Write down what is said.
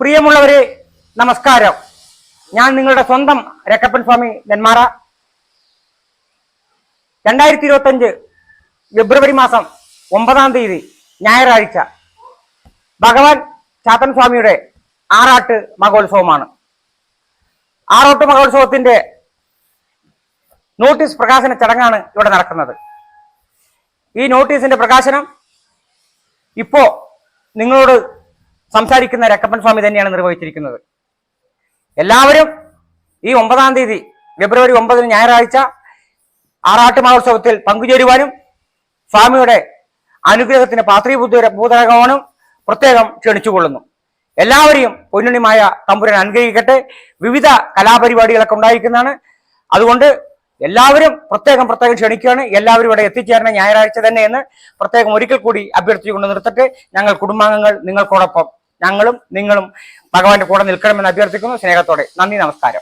പ്രിയമുള്ളവരെ നമസ്കാരം. ഞാൻ നിങ്ങളുടെ സ്വന്തം രക്കപ്പൻ സ്വാമി നെന്മാറ. രണ്ടായിരത്തി ഇരുപത്തഞ്ച് ഫെബ്രുവരി മാസം ഒമ്പതാം തീയതി ഞായറാഴ്ച. ഭഗവാൻ ചാത്തൻ സ്വാമിയുടെ ആറാട്ട് മഹോത്സവമാണ്. ആറാട്ട് മഹോത്സവത്തിന്റെ നോട്ടീസ് പ്രകാശന ചടങ്ങാണ് ഇവിടെ നടക്കുന്നത്. ഈ നോട്ടീസിന്റെ പ്രകാശനം ഇപ്പോ നിങ്ങളോട് സംസാരിക്കുന്ന രക്കപ്പൻ സ്വാമി തന്നെയാണ് നിർവഹിച്ചിരിക്കുന്നത്. എല്ലാവരും ഈ ഒമ്പതാം തീയതി ഫെബ്രുവരി ഒമ്പതിന് ഞായറാഴ്ച ആറാട്ട് മഹോത്സവത്തിൽ പങ്കുചേരുവാനും സ്വാമിയുടെ അനുഗ്രഹത്തിന് പാത്രീഭൂത ഭൂതരകവാനും പ്രത്യേകം ക്ഷണിച്ചുകൊള്ളുന്നു. എല്ലാവരെയും പൊന്നുണിമായ തമ്പുരൻ അനുഗ്രഹിക്കട്ടെ. വിവിധ കലാപരിപാടികളൊക്കെ ഉണ്ടായിരിക്കുന്നതാണ്. അതുകൊണ്ട് എല്ലാവരും പ്രത്യേകം പ്രത്യേകം ക്ഷണിക്കുകയാണ്. എല്ലാവരും ഇവിടെ എത്തിച്ചേരണ ഞായറാഴ്ച തന്നെ എന്ന് പ്രത്യേകം ഒരിക്കൽ കൂടി അഭ്യർത്ഥിച്ചുകൊണ്ട് നിർത്തട്ടെ. ഞങ്ങൾ കുടുംബാംഗങ്ങൾ നിങ്ങൾക്കോടൊപ്പം ഞങ്ങളും നിങ്ങളും ഭഗവാന്റെ കൂടെ നിൽക്കണമെന്ന് അഭ്യർത്ഥിക്കുന്നു. സ്നേഹത്തോടെ. നന്ദി നമസ്കാരം.